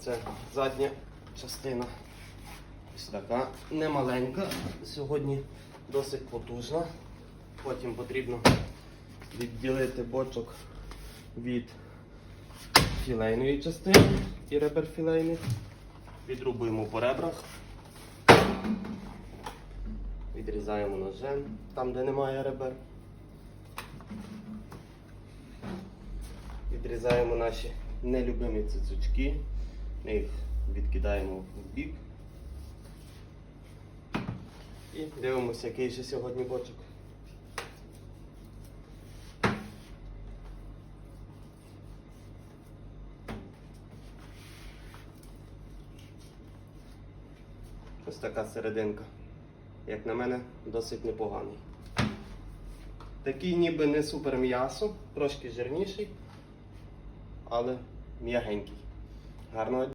Це задня частина. Ось така немаленька. Сьогодні досить потужна. Потім потрібно відділити бочок від філейної частини і ребер філейних. Відрубуємо по ребрах. Відрізаємо ножем там, де немає ребер. Відрізаємо наші нелюбимі цицючки. Ми їх відкидаємо в бік. І дивимося, який же сьогодні бочок. Ось така серединка. Як на мене, досить непоганий. Такий ніби не супер м'ясо, трошки жирніший, але м'ягенький. Гарного.